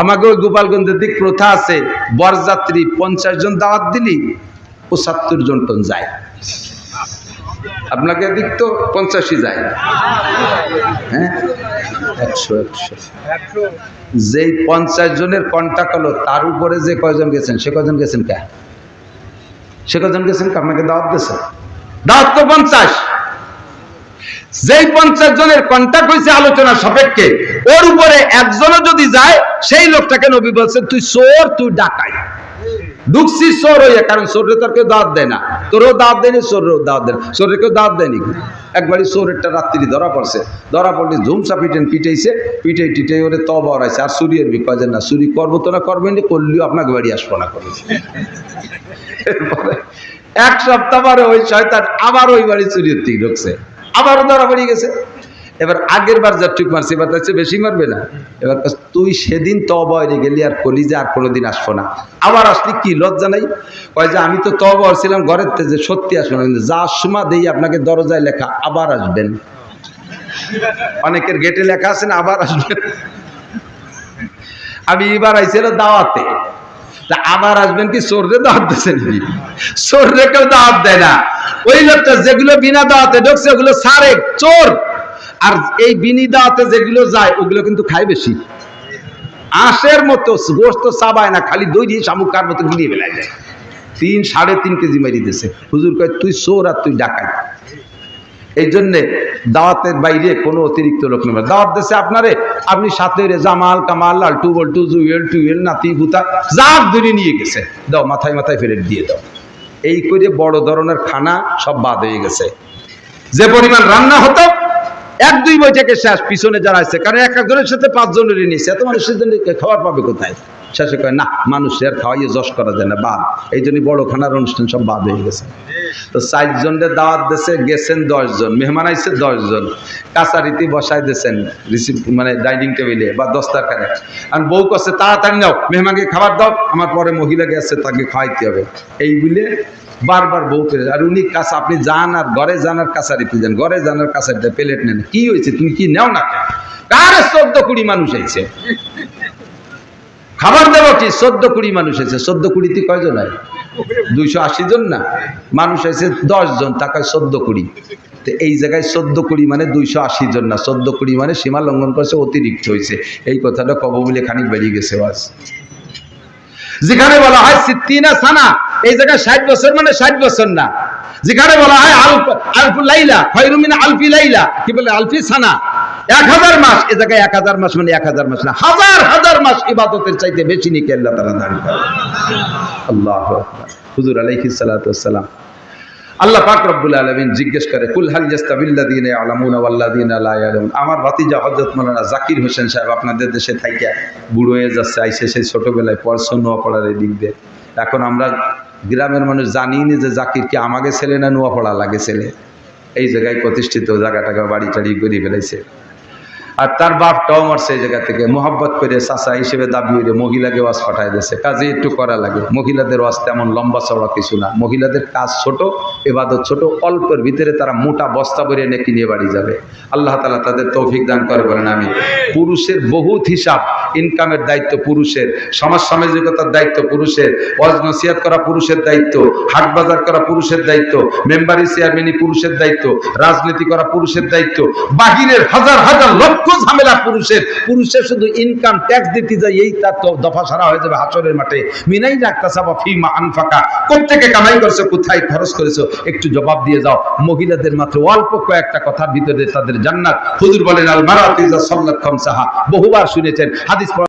আমাকে ওই গোপালগঞ্জের দিক প্রথা আছে। বরযাত্রী, পঞ্চাশ জন দাওয়াত দিলি, পঁচাত্তর জন টন যায়। আপনাকে দিক তো পঞ্চাশই যায়। হ্যাঁ? যেই পঞ্চাশ জনের কন্ট্যাক্ট হলো, তার উপরে যে কয়জন গেছেন, সে কয়জন গেছেন কে? সে কয়জন গেছেন কে? আপনাকে দাওয়াত দিয়েছে। দাওয়াত তো পঞ্চাশ। যেই পঞ্চাশ জনের কন্ট্যাক্ট হয়েছে আলোচনা সাপেক্ষে, ওর উপরে একজনও যদি যায়, সেই লোকটাকে নবী বলছেন, তুই চোর, তুই ডাকাই। ঢুকছিস চোর হইয়া, কারণ চোরে তোর কেউ দাঁত দেয় না। তোরও দাঁত দেয়নি চোরেও দাঁত দেয় না। চোরে কেউ দাঁত দেয়নি। একবারই চোরেরটা রাত্রি ধরা পড়ছে। ধরা পড়লে ঝুমসা পিটেন পিটাইছে, পিটাই টিটাই ওরে তব হরাইছে আর চুরির বিকয় যে, না, চুরি করব তো না করবেন করলেও আপনাকে বাড়ি আসব না করে এরপরে এক সপ্তাহ পরে ওই শয়তান আবার ওই বাড়ি চুরির থেকে ঢুকছে। আবারও ধরা পড়ে গেছে। এবার আগের বার যা ঠিক মারছে, এবার তার বেশি মারবে না। এবার তুই সেদিন তবরে গেলি আর কলিজে আর কোনোদিন আসব না। আবার আসলি কি? লজ্জা নাই? কয় যে আমি তো তবর ছিলাম ঘরের যে সত্যি আসব না। কিন্তু যা সময় দেই আপনাকে দরজায় লেখা, আবার আসবেন। অনেকের গেটে লেখা আছে না, আবার আসবেন। আমি এবার আইছিল দাওয়াতে। তা আবার আসবেন কি, চোররে দাওয়াত দিচ্ছে নাকি চোররে কেউ দাওয়াত দেয় না। ওই লোকটা যেগুলো বিনা দাওয়াতে ঢুকছে, ওগুলো সারে, চোর। আর এই বিনি দাওয়াতে যেগুলো যায়, ওগুলো কিন্তু খায় বেশি। আঁশের মতো গোস্ত চাবায় না, খালি দই দিয়ে শামুকার মতো গিলিয়ে বেলায় যায়। তিন, সাড়ে তিন কেজি মারি দিছে হুজুর কয়, তুই চোর আর তুই ডাকাই এই জন্যে দাওয়াতের বাইরে কোনো অতিরিক্ত লোক নেবে দাওয়াত দেশে আপনারে, আপনি সাথে জামাল, কামাল, লালটু, বল্টু, জুয়েল, টুয়েল, নাতি, ভুতা যা ধরে নিয়ে গেছে। দাও, মাথায় মাথায় ফেরত দিয়ে দাও। এই করে বড় ধরনের খানা সব বাদ হয়ে গেছে। যে পরিমাণ রান্না হতো, এক, দুই বৈঠকে শেষ, পিছনে যারা আছে, কারণ এক একজনের সাথে পাঁচজনেরই নিয়েছে এত মানুষের জন্য খাবার পাবে কোথায়? শেষে কয় না মানুষের আর খাওয়াইয়ে যশ করা যায় না, বাদ। এই জন্য বড় খানার অনুষ্ঠান সব বাদ হয়ে গেছে। তো চারজনের দাওয়াত দেশে গেছেন দশজন, মেহমান আইছে দশজন। কাছারিতে বসাই দিয়েছেন রিসিভ মানে ডাইনিং টেবিলে বা দস্তারখানে। আর বউ করছে তাড়াতাড়ি নাও, মেহমানকে খাবার দাও, আমার পরে মহিলা গেছে, তাকে খাওয়াইতে হবে। এই বলে বারবার বউ পেরে আর উনি কাছে আপনি যান আর ঘরে যান আর কাছারিতে যান, ঘরে যান আর কাছারিতে প্লেট নেন। কি হয়েছে? তুমি কি নেও না কার চোদ্দ কুড়ি মানুষ আইছে? খাবার দেবো কি চোদ্দ কুড়ি মানুষ আছে। চোদ্দ কুড়িতে কয়জন হয়? দুইশো আশি জন না? মানুষ আছে দশ জন টাকায় চোদ্দ কুড়ি। তো এই জায়গায় চোদ্দ কুড়ি মানে দুইশো আশি জন না? চোদ্দ কুড়ি মানে সীমা লঙ্ঘন করছে, অতিরিক্ত হয়েছে। এই কথাটা কব বলে খানিক বেরিয়ে গেছে বাস। যেখানে বলা হয় সিদ্দিনা সানা, এই জায়গায় ষাট বছর মানে ষাট বছর না? যেখানে বলা হয় আলফ লাইলা খয়রুমিন আলফি লাইলা। কি বলে? আলফি সানা। এক হাজার মাস, এ জায়গায় এক হাজার মাস মানে এক হাজার মাস না। হাজার হাজার মাস ইবাদতের চাইতে বেশি নিকে আল্লাহ তারা দান করে আল্লাহ হুজুর আলাইহিস সালাতু ওয়াসসালাম আল্লাহ পাক রব্বুল আলামিন জিজ্ঞেস করে, কুল হাল ইয়াস্তাবিল্লাযিনা ইয়ালামুনা ওয়াল্লাযিনা লা ইয়ালামুন? আমার ভাতিজা হযরত মাওলানা জাকির হোসেন সাহেব আপনাদের দেশে থাইকা বুড়ো হয়ে যাচ্ছে, আইসে সেই ছোটবেলায় পড়াশোনা এই দিক দিয়ে। এখন আমরা গ্রামের মানুষ জানি না যে জাকির কি আমাকে ছেলে না নোয়াপড়া লাগে ছেলে? এই জায়গায় প্রতিষ্ঠিত জায়গাটাকে বাড়ি টাড়ি করে ফেলেছে। আর তার বাপটাও মারছে এই জায়গা থেকে। মোহাব্বত করে চাচা হিসেবে দাবি হইলে, মহিলাকে ওয়াজ পাঠায় দিয়েছে। কাজে একটু করা লাগে। মহিলাদের ওয়াজ তেমন লম্বা চড়া কিছু না। মহিলাদের কাজ ছোট, এবাদত ছোট, অল্পের ভিতরে তারা মোটা বস্তা ভরে নেকি নিয়ে বাড়ি যাবে। আল্লাহ তালা তাদের তৌফিক দান করে বলেন আমি পুরুষের বহুত হিসাব ইনকামের দায়িত্ব পুরুষের, সমাজ সামাজিকতার দায়িত্ব পুরুষের, ওয়াজ নসিহাত করা পুরুষের দায়িত্ব, হাট বাজার করা পুরুষের দায়িত্ব, মেম্বারি চেয়ারম্যানই পুরুষের দায়িত্ব, রাজনীতি করা পুরুষের দায়িত্ব, বাহিরের হাজার হাজার লক্ষ ঝামেলা পুরুষের পুরুষের শুধু ইনকাম ট্যাক্স দিতে যায় এই তার তো দফা সারা হয়ে যাবে হাসরের মাঠে। মিনাই রাখতাসাবা ফিমা আনফাকা। কোথেকে কামাই করেছ, কোথায় খরচ করেছ, একটু জবাব দিয়ে যাও। মহিলাদের মাত্র অল্প কয়েকটা কথার ভিতরে তাদের জান্নাত। হুজুর বলেন, আল মারাতিজা সাল্লাত খামসাহা। বহুবার শুনেছেন হাদিস পড়া